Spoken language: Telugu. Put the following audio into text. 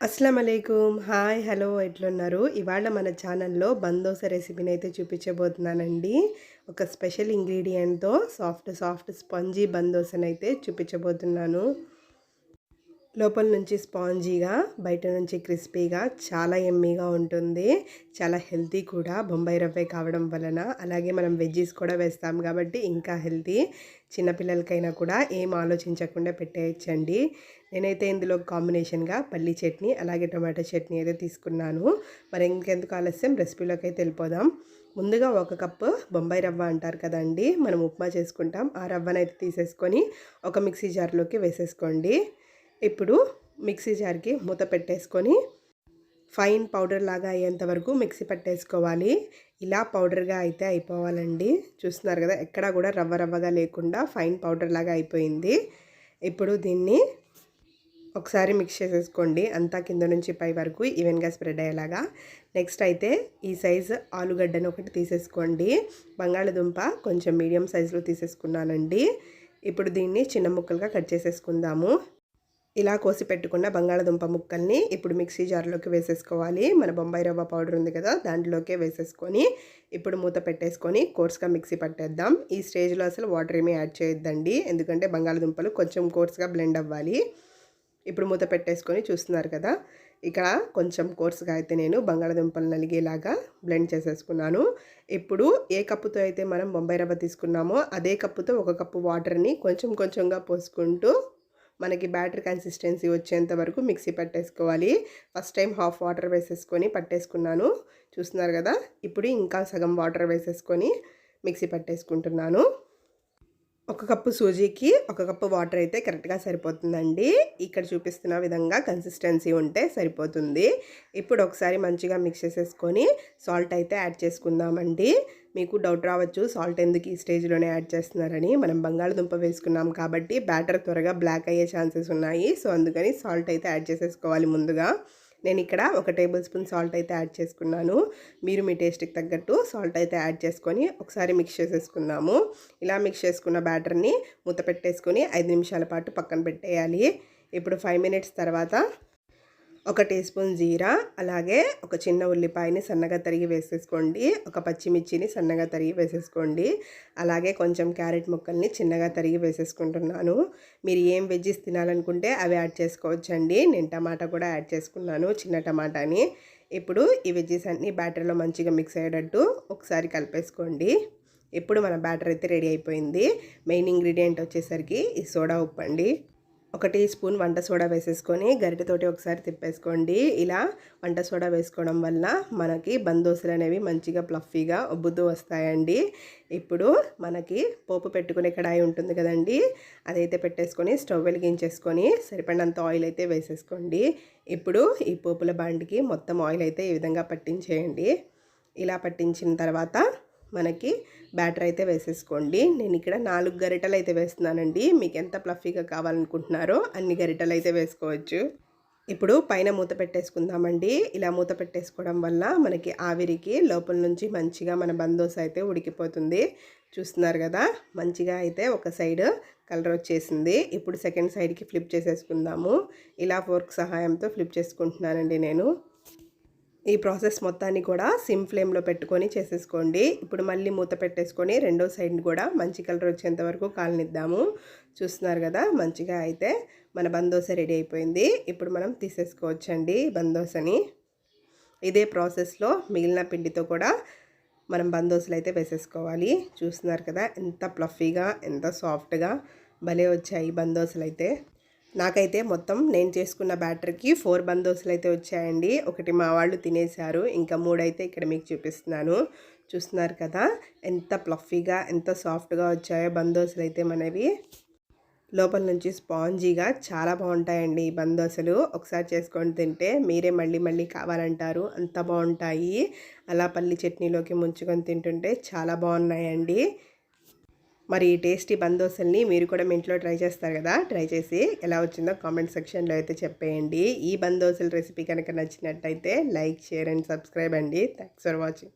అస్సలం అలైకుం హాయ్ హలో ఎట్లున్నారు? ఇవాళ మన ఛానల్లో బందోస రెసిపీని అయితే చూపించబోతున్నానండి. ఒక స్పెషల్ ఇంగ్రీడియంట్తో సాఫ్ట్ సాఫ్ట్ స్పంజీ బందోసనైతే అయితే చూపించబోతున్నాను. లోపల నుంచి స్పాంజీగా బయట నుంచి క్రిస్పీగా చాలా ఎమ్మీగా ఉంటుంది. చాలా హెల్తీ కూడా. బొంబాయి రవ్వే కావడం వలన. అలాగే మనం వెజ్జీస్ కూడా వేస్తాం కాబట్టి ఇంకా హెల్తీ. చిన్నపిల్లలకైనా కూడా ఏం ఆలోచించకుండా పెట్టేయచ్చండి. నేనైతే ఇందులో కాంబినేషన్గా పల్లి చట్నీ అలాగే టొమాటో చట్నీ అయితే తీసుకున్నాను. మరి ఇంకెందుకు ఆలస్యం? రెసిపీలోకి అయితే వెళ్ళిపోదాం. ముందుగా ఒక కప్పు బొంబాయి రవ్వ అంటారు కదండి మనం ఉప్మా చేసుకుంటాం. ఆ రవ్వనైతే తీసేసుకొని ఒక మిక్సీ జార్లోకి వేసేసుకోండి. ఇప్పుడు మిక్సీ జార్కి మూత పెట్టేసుకొని ఫైన్ పౌడర్ లాగా అయ్యేంత వరకు మిక్సీ పట్టేసుకోవాలి. ఇలా పౌడర్గా అయితే అయిపోవాలండి. చూస్తున్నారు కదా ఎక్కడా కూడా రవ్వ రవ్వగా లేకుండా ఫైన్ పౌడర్ లాగా అయిపోయింది. ఇప్పుడు దీన్ని ఒకసారి మిక్స్ చేసేసుకోండి. అంతా కింద నుంచి పై వరకు ఈవెన్గా స్ప్రెడ్ అయ్యేలాగా. నెక్స్ట్ అయితే ఈ సైజు ఆలుగడ్డను ఒకటి తీసేసుకోండి. బంగాళదుంప కొంచెం మీడియం సైజులో తీసేసుకున్నానండి. ఇప్పుడు దీన్ని చిన్న ముక్కలుగా కట్ చేసేసుకుందాము. ఇలా కోసి పెట్టుకున్న బంగాళదుంప ముక్కల్ని ఇప్పుడు మిక్సీ జార్లోకి వేసేసుకోవాలి. మన బొంబాయి రవ్వ పౌడర్ ఉంది కదా దాంట్లోకే వేసేసుకొని ఇప్పుడు మూత పెట్టేసుకొని కోర్స్గా మిక్సీ పట్టేద్దాం. ఈ స్టేజ్లో అసలు వాటర్ ఏమీ యాడ్ చేయొద్దండి ఎందుకంటే బంగాళదుంపలు కొంచెం కోర్స్గా బ్లెండ్ అవ్వాలి. ఇప్పుడు మూత పెట్టేసుకొని చూస్తున్నారు కదా ఇక్కడ కొంచెం కోర్స్గా అయితే నేను బంగాళదుంపలు నలిగేలాగా బ్లెండ్ చేసేసుకున్నాను. ఇప్పుడు ఏ కప్పుతో అయితే మనం బొంబాయి రవ్వ తీసుకున్నామో అదే కప్పుతో ఒక కప్పు వాటర్ని కొంచెం కొంచెంగా పోసుకుంటూ మనకి బ్యాటర్ కన్సిస్టెన్సీ వచ్చేంత వరకు మిక్సీ పట్టేసుకోవాలి. ఫస్ట్ టైం హాఫ్ వాటర్ వేసేసుకొని పట్టేసుకున్నాను. చూస్తున్నారు కదా? ఇప్పుడు ఇంకా సగం వాటర్ వేసేసుకొని మిక్సీ పట్టేసుకుంటున్నాను. ఒక కప్పు సూజీకి ఒక కప్పు వాటర్ అయితే కరెక్ట్గా సరిపోతుందండి. ఇక్కడ చూపిస్తున్న విధంగా కన్సిస్టెన్సీ ఉంటే సరిపోతుంది. ఇప్పుడు ఒకసారి మంచిగా మిక్స్ చేసేసుకొని సాల్ట్ అయితే యాడ్ చేసుకుందామండి. మీకు డౌట్ రావచ్చు సాల్ట్ ఎందుకు ఈ స్టేజ్లోనే యాడ్ చేస్తున్నారని. మనం బంగాళదుంప వేసుకున్నాం కాబట్టి బ్యాటర్ త్వరగా బ్లాక్ అయ్యే ఛాన్సెస్ ఉన్నాయి. సో అందుకని సాల్ట్ అయితే యాడ్ చేసేసుకోవాలి ముందుగా. నేను ఇక్కడ ఒక టేబుల్ స్పూన్ సాల్ట్ అయితే యాడ్ చేసుకున్నాను. మీరు మీ టేస్ట్కి తగ్గట్టు సాల్ట్ అయితే యాడ్ చేసుకొని ఒకసారి మిక్స్ చేసేసుకుందాము. ఇలా మిక్స్ చేసుకున్న బ్యాటర్ని మూత పెట్టేసుకొని ఐదు నిమిషాల పాటు పక్కన పెట్టేయాలి. ఇప్పుడు ఫైవ్ మినిట్స్ తర్వాత ఒక టీ స్పూన్ జీరా అలాగే ఒక చిన్న ఉల్లిపాయని సన్నగా తరిగి వేసేసుకోండి. ఒక పచ్చిమిర్చిని సన్నగా తరిగి వేసేసుకోండి. అలాగే కొంచెం క్యారెట్ ముక్కల్ని చిన్నగా తరిగి వేసేసుకుంటున్నాను. మీరు ఏం వెజ్జెస్ తినాలనుకుంటే అవి యాడ్ చేసుకోవచ్చండి. నేను టమాటా కూడా యాడ్ చేసుకున్నాను చిన్న టమాటాని. ఇప్పుడు ఈ వెజ్జెస్ అన్నీ బ్యాటర్లో మంచిగా మిక్స్ అయ్యేటట్టు ఒకసారి కలిపేసుకోండి. ఇప్పుడు మన బ్యాటర్ అయితే రెడీ అయిపోయింది. మెయిన్ ఇంగ్రీడియంట్ వచ్చేసరికి ఈ సోడా ఉప్పు అండి ఒక టీ స్పూన్ వంట సోడా వేసేసుకొని గరిటెతోటి ఒకసారి తిప్పేసుకోండి. ఇలా వంట సోడా వేసుకోవడం వల్ల మనకి బందోసులు అనేవి మంచిగా ప్లఫీగా ఉబ్బుతూ వస్తాయండి. ఇప్పుడు మనకి పోపు పెట్టుకునే కడాయి ఉంటుంది కదండి అదైతే పెట్టేసుకొని స్టవ్ వెలిగించేసుకొని సరిపడినంత ఆయిల్ అయితే వేసేసుకోండి. ఇప్పుడు ఈ పోపుల బాండికి మొత్తం ఆయిల్ అయితే ఈ విధంగా పట్టించేయండి. ఇలా పట్టించిన తర్వాత మనకి బ్యాటర్ అయితే వేసేసుకోండి. నేను ఇక్కడ నాలుగు గరిటలు అయితే వేస్తున్నానండి. మీకు ఎంత ప్లఫీగా కావాలనుకుంటున్నారో అన్ని గరిటలు అయితే వేసుకోవచ్చు. ఇప్పుడు పైన మూత పెట్టేసుకుందామండి. ఇలా మూత పెట్టేసుకోవడం వల్ల మనకి ఆవిరికి లోపల నుంచి మంచిగా మన బందోస అయితే ఉడికిపోతుంది. చూస్తున్నారు కదా? మంచిగా అయితే ఒక సైడ్ కలర్ వచ్చేసింది. ఇప్పుడు సెకండ్ సైడ్కి ఫ్లిప్ చేసేసుకుందాము. ఇలా ఫోర్క్ సహాయంతో ఫ్లిప్ చేసుకుంటున్నానండి నేను. ఈ ప్రాసెస్ మొత్తాన్ని కూడా సిమ్ ఫ్లేమ్లో పెట్టుకొని చేసేసుకోండి. ఇప్పుడు మళ్ళీ మూత పెట్టేసుకొని రెండో సైడ్ని కూడా మంచి కలర్ వచ్చేంత వరకు కాలనిద్దాము. చూస్తున్నారు కదా మంచిగా అయితే మన బందోస రెడీ అయిపోయింది. ఇప్పుడు మనం తీసేసుకోవచ్చండి బందోసని. ఇదే ప్రాసెస్లో మిగిలిన పిండితో కూడా మనం బందోసలు అయితే వేసేసుకోవాలి. చూస్తున్నారు కదా ఎంత ప్లఫీగా ఎంత సాఫ్ట్గా భలే వచ్చాయి బందోసలు అయితే నాకైతే మొత్తం నేను చేసుకున్న బ్యాటర్కి ఫోర్ బందోసులు అయితే వచ్చాయండి. ఒకటి మా వాళ్ళు తినేశారు. ఇంకా మూడైతే ఇక్కడ మీకు చూపిస్తున్నాను. చూస్తున్నారు కదా? ఎంత ప్లఫీగా ఎంత సాఫ్ట్గా వచ్చాయో బందోసులు అయితే మనవి. లోపల నుంచి స్పాంజీగా చాలా బాగుంటాయండి ఈ బందోసలు. ఒకసారి చేసుకొని తింటే మీరే మళ్ళీ మళ్ళీ కావాలంటారు. అంత బాగుంటాయి. అలా పల్లి చట్నీలోకి ముంచుకొని తింటుంటే చాలా బాగున్నాయండి. మరి ఈ టేస్టీ బందోసల్ని మీరు కూడా మీ ఇంట్లో ట్రై చేస్తారు కదా ట్రై చేసి ఎలా వచ్చిందో కామెంట్ సెక్షన్లో అయితే చెప్పేయండి. ఈ బందోసల రెసిపీ కనుక నచ్చినట్టయితే లైక్ షేర్ అండ్ సబ్స్క్రైబ్ అండి. Thanks for watching.